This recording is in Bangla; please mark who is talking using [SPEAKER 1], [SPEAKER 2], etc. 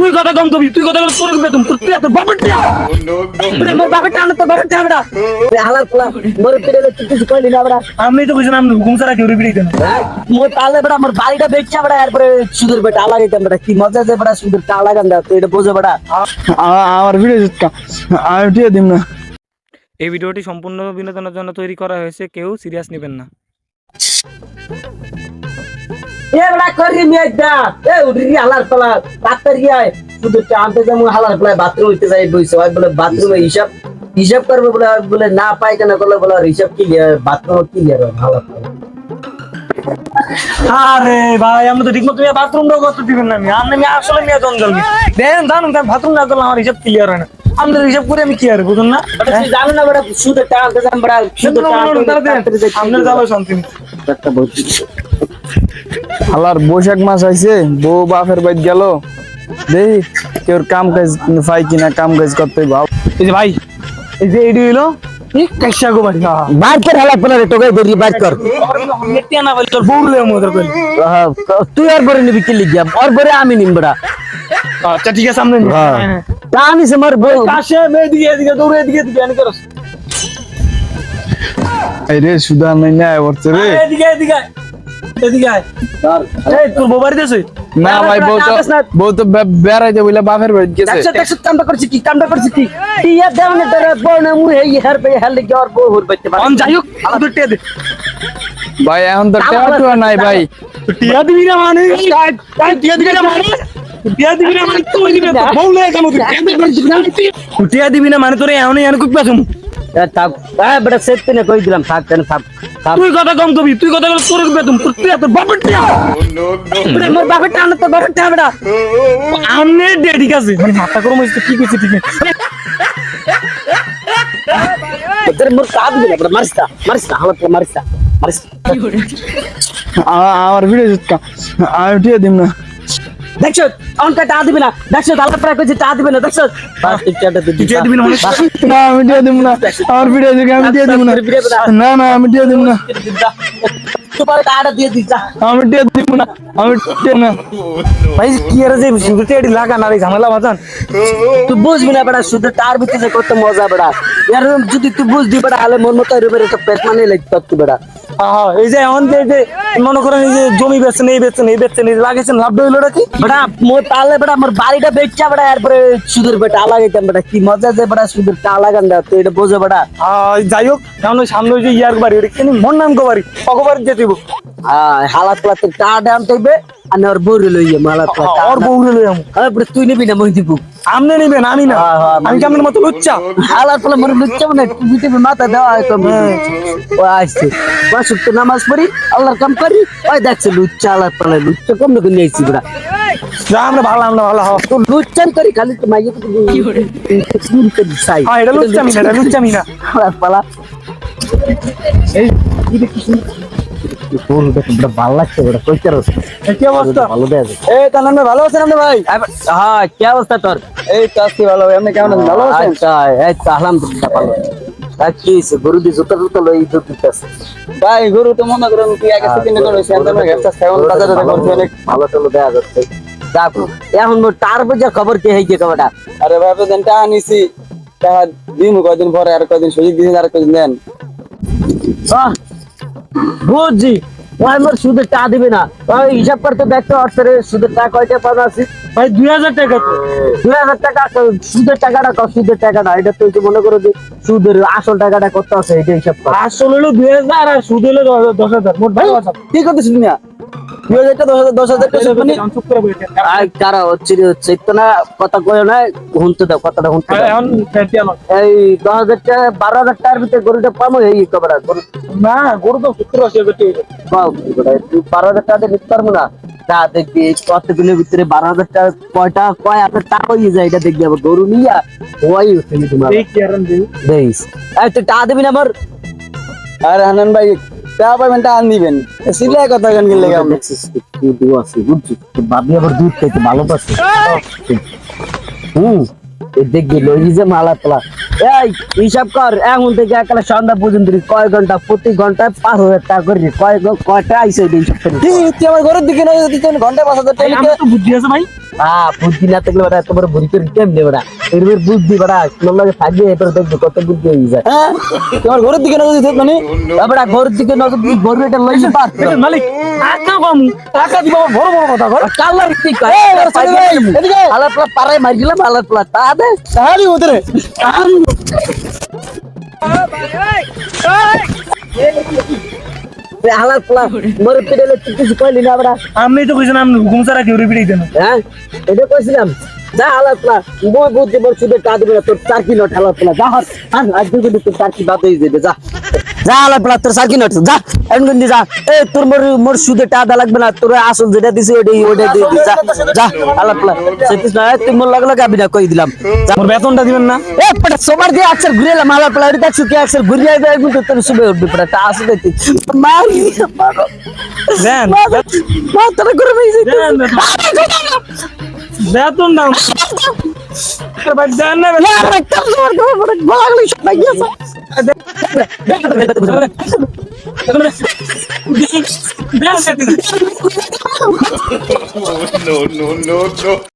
[SPEAKER 1] তুই কথা কম কবি তুই কথা তোর বেতন তোর তুই তোর বাবার টিয়া
[SPEAKER 2] ওরে মোর বাপের টান তো বাপের টান বড়া। হালার পোলা মোর পেটে তুই কিছু কইলি না বড়া।
[SPEAKER 1] আমি তো কইছিলাম ঘুম সারা কেউ রিপিট দিতে না
[SPEAKER 2] মোর তালে বড়া মোর বাড়িটা বেচছা বড়া এরপরে সুদের বেটা আলাগাইতাম বড়া। কি মজা দে বড়া সুদের টা লাগান দা তুই এটা বোঝে বড়া।
[SPEAKER 3] আমার ভিডিও জিতকা আমি টিয়া দিম না।
[SPEAKER 1] এই ভিডিওটি সম্পূর্ণ বিনোদনের জন্য তৈরি করা হয়েছে কেউ সিরিয়াস নেবেন না।
[SPEAKER 2] এ বড়া করি মেয়ে দা এ উঠি হালার পোলা ডাক্তার গিয়ে সুদের টা আনতে যাব হালার পোলা বাথরুম হইতে যাই বইছে হয় বলে বাথরুমে হিসাব হিসাব করবে বলে বলে না পাই কেন করলে বলে হিসাব কি বাথরুম কি হালার পোলা।
[SPEAKER 1] আরে ভাই আমি তো ঠিক মতো বাথরুমটাও করতে দিবেন না আমি আমি আসলে মেয়ে জঞ্জাল দেন দান বাথরুম না করলে আমার হিসাব ক্লিয়ার হয় না। আমাদের হিসাব করে আমি কি আর বুঝুন না?
[SPEAKER 2] জানো না বড়া সুদের টা আনতে যাম সুদের টা আনতে
[SPEAKER 1] আপনার যাব শান্তি
[SPEAKER 2] একটা বলছি।
[SPEAKER 3] হালার বৈশাখ মাস আইছে বউ বাপের বাইত গেল। দেই কেউ কাম কাজ পাই কিনা কাম কাজ করতে ভাব
[SPEAKER 1] এই যে ভাই এই যে এডি হইল কাইসা গো বাড়ি
[SPEAKER 2] বাইর কর হালার পোলা তোকে বেরি বাইর কর।
[SPEAKER 1] নেটিয়া না বলি তোর বউলে মোদের কইলি
[SPEAKER 2] তুই আর বরে নিবি কি লিখিয়া আর বরে আমি নিম বড়া।
[SPEAKER 1] আচ্ছা ঠিক আছে সামনে
[SPEAKER 2] হ্যাঁ। তা আনিস আমার বউ
[SPEAKER 1] কাশে এদিকে এদিকে দৌড়ে এদিকে এদিকে আনি করস।
[SPEAKER 3] এই রে সুদা নাই না বলছে রে
[SPEAKER 1] এদিকে এদিকে। আয়। এদিকে আয়। এই তোর বউ বাড়িতে আছে
[SPEAKER 3] না ভাই বউ তো বউ তো বে- বেড়াইতে বলে বাপের বাড়ি গেছে।
[SPEAKER 2] দেখছ দেখছ কামটা করছি কি কামটা করছি কি? টিয়া দেও না তোর বউ না মুই হেই হের বে হের লিখে আর বউ হর বাইতে পারে
[SPEAKER 1] অন যাই হোক তোর টিয়া দে।
[SPEAKER 3] ভাই এখন তো টেয়া নাই ভাই।
[SPEAKER 1] তো টিয়া দিবি না মানে? কাই কাই টিয়া দিবি না মানে? টিয়া দিবি না মানে তুই দিবি না বউ লে কেন তুই টিয়া দিবি না মানে? তোরে এমন এমন কুক পাছম
[SPEAKER 2] থাক। হ্যাঁ বেটা সেট না কই দিলাম থাক কেন থাক
[SPEAKER 1] তুই কথা কম কবি তুই কথা বলে তোর বেতন তোর তোর বাবার টিয়া
[SPEAKER 2] বেটা, মোর বাপের টান তো বাপের টান বেটা।
[SPEAKER 1] আমনে দে ঠিক আছে। মানে মাথা গরম হইছে কি কইছে ঠিক আছে।
[SPEAKER 2] তোর মোর কাজ দিলা বেটা মারিস না মারিস না হালাত মারিস না মারিস না।
[SPEAKER 3] আ- আমার ভিডিও জিতকা আমি টিয়া দিম না।
[SPEAKER 2] দেখছ? অনকা টা দিবি না। দেখছ হালাত প্রায় কইছে টা দিবি না দেখছ? বাস তুই টা দিবি
[SPEAKER 1] টিয়া দিবি না
[SPEAKER 3] না আমি টিয়া দিম না আমার ভিডিও জিতকা আমি টিয়া দিম না। না না আমি টিয়া দিম না।
[SPEAKER 2] তোমার টাটা দিয়ে দিস
[SPEAKER 3] আমি টিয়া দিম না আমি টিয়া না।
[SPEAKER 1] ভাই কি আর যে সিগারেট লাগা না রে ঝামেলা বাজান
[SPEAKER 2] তুই বুঝবি না বেটা শুধু তার ভিতরে কত মজা বেটা এর যদি তুই বুঝবি বেটা হলে মন মতো এরকম একটা পেট মানে লাগতে পারতি বেটা
[SPEAKER 1] এই যে এখন যে যে মনে করেন এই যে জমি বেচছেন এই বেচছেন এই বেচছেন এই লাগাইছেন লাভ হইল নাকি
[SPEAKER 2] বেটা মোর তাহলে বেটা আমার বাড়িটা বেচা বেটা এরপরে সুদের বেটা আলাগাইতাম বেটা কি মজা যে বেটা সুদের টা লাগান দা তুই এটা বোঝো বেটা।
[SPEAKER 1] যাই হোক এখন সামনে যে ইয়ার বাড়ি ওটা মন নাম গো বাড়ি যেতে দিব।
[SPEAKER 2] হ্যাঁ হালাত পালাতে টা ডাম থাকবে আর ওর বউরে লইয়ে মালাত পালা
[SPEAKER 1] ওর বউ লই আমি
[SPEAKER 2] তুই নিবি না মই দিব
[SPEAKER 1] আমনে নিবেন আমি না।
[SPEAKER 2] হ্যাঁ, হ্যাঁ,
[SPEAKER 1] আমি কেমন মতো লুচ্চা?
[SPEAKER 2] হালাত পালা মরে লুচ্চা মানে টিভি মাথা দেওয়া হয় কম। ও আসছে বাসুক তো নামাজ পড়ি আল্লাহর কাম করি। ওই দেখছে লুচ্চা হালাত পালা লুচ্চা কম লোক নিয়ে আইছি বেটা
[SPEAKER 1] যা আমরা ভালো আমরা ভালো হ্যাঁ।
[SPEAKER 2] তো লুচ্চান করি খালি তো মাইয়ে তো চুরি করে চাই।
[SPEAKER 1] হ্যাঁ, এটা লুচ্চামি না এটা লুচ্চামি না
[SPEAKER 2] হালাত পালা। এই তোর ভালো লাগছে
[SPEAKER 1] কি অবস্থা
[SPEAKER 2] ভালো
[SPEAKER 1] এই তার ভালো আছেন ভাই
[SPEAKER 2] হ্যাঁ কি অবস্থা তোর
[SPEAKER 3] এই ভালো কেমন ভালো
[SPEAKER 2] দিতেছে
[SPEAKER 3] তো মনে করছে অনেক
[SPEAKER 2] ভালো এখন টার খবর কি হয়েছে খবরটা
[SPEAKER 3] আরে ভাই আপনি টাকা দিন কয়দিন পরে আর কয়দিন সুযোগ দিন আর কয়দিন দেন
[SPEAKER 2] বুঝছি। ওই সুদের টাকা দিবে না। ওই হিসাব করতে দেখতে সুদের টাকা কয়টা পাওয়া আছে?
[SPEAKER 1] ভাই দুই হাজার টাকা তো।
[SPEAKER 2] দুই হাজার টাকা সুদের টাকাটা কত সুদের টাকাটা এটা তো একটু মনে করো যে সুদের আসল টাকাটা কত আছে এটা হিসাব কর।
[SPEAKER 1] আসল হলো দুই হাজার আর সুদ হলো দশ- হাজার মোট ভাই
[SPEAKER 3] ঠিক আছে মিয়া দুই টাকা দশ হাজার দশ হাজার টাকা
[SPEAKER 1] চুপ করে বসে
[SPEAKER 2] আর কারা হচ্ছে হচ্ছে? তো না কথা কয় না হুনতে দাও কথাটা হুনতে দাও।
[SPEAKER 1] এখন ফেটিয়া লয়।
[SPEAKER 2] এই দশ হাজার টাকা বারো হাজার টাকার ভিতরে গরুটা পাবো? এই কবার গরু?
[SPEAKER 1] না গরু তো সত্তর আশি হাজার টাকা
[SPEAKER 2] পাও কি করে? তুই বারো হাজার টাকা দিয়ে নিতে পারব না? তা দেখবি কতগুলোর ভিতরে বারো হাজার টাকা কয়টা কয় হাজার টাকা হয়ে যায় এটা দেখবি আবার। গরু নিয়া হওয়াই হচ্ছে তোমার। দেখিস দিবি না আমার।
[SPEAKER 3] আর হানান ভাই টাকা পাবেন দিবেন। সিলাই কথা কেন গেলে আপনি
[SPEAKER 2] কি দু আছে বুঝছিস বাবি আবার দুধ খাইতে ভালোবাসে হুম দেখবি লই যে মালা তোলা। এই হিসাব কর এখন থেকে একালে সন্ধ্যা পর্যন্ত কয় ঘণ্টা প্রতি ঘন্টায় পাঁচ হাজার টাকা করে কয় কয়টা আইসে হিসাব করে?
[SPEAKER 3] আমার ঘরের দিকে নজর দিচ্ছেন ঘণ্টা পাঁচ হাজার টাকা
[SPEAKER 1] বুদ্ধি আছে ভাই।
[SPEAKER 2] হ্যাঁ বুদ্ধি না থাকলে বেটা তোমার বুড়ি করে কেমনে বেটা এরবার বুদ্ধি বেটা তোমার লাগে থাকবে এবার দেখবে কত বুদ্ধি হয়ে যায়
[SPEAKER 1] হ্যাঁ তোমার ঘরের দিকে নজর দিতে মানে
[SPEAKER 2] বেটা ঘরের দিকে নজর দিয়ে ঘর এটা লইছে পার
[SPEAKER 1] মালিক টাকা কম টাকা দিব বড় বড় কথা কর
[SPEAKER 2] কালার কি কয়
[SPEAKER 1] এই, ওরা ছেড়ে দে, এদিকে।
[SPEAKER 2] আলার প্লা পারাই মার গেলাম আলার প্লা তা দে
[SPEAKER 1] সাহারি হতে রে
[SPEAKER 2] আলার প্লা মরে পেটে কিছু কইলি না বেটা।
[SPEAKER 1] আমি তো কইছিলাম হুকুম সারা কেউ রিপিট দেন
[SPEAKER 2] হ্যাঁ? এটা কইছিলাম যা আলার পোলা বই বুদ্ধি বলছি না, তোর চারকি নট আলার পোলা যা আন আজ দুটো তোর চারকি বাদ হয়ে যাবে যা। যা আলার প্লা তোর চারকি নট যা এখন কিন্তু যা এ তোর মোর মোর সুদে টা দা লাগবে না তোর আসল যেটা দিছি ওটাই ওটা দিয়ে দি, যা যা আলার প্লা সেটিস না তুই মোর লাগলে গাবি না কই দিলাম
[SPEAKER 1] মোর বেতনটা দিবেন না
[SPEAKER 2] এ পড়া সবার দিয়ে আকসর ঘুরে এলাম আলার প্লা ওটা দেখছ কি আকসর ঘুরে যাবে কিন্তু তোর সুবে উঠবি পড়া টা আসলে তুই মারি
[SPEAKER 1] দেন
[SPEAKER 2] মা তোর ঘুরে মেয়ে
[SPEAKER 1] দেন বেতন দাও ভাই দেন না
[SPEAKER 2] না একটা জোর করে পড়ে গলাগুলি সব লাগিয়েছে
[SPEAKER 1] দেন
[SPEAKER 4] no, no, no, no.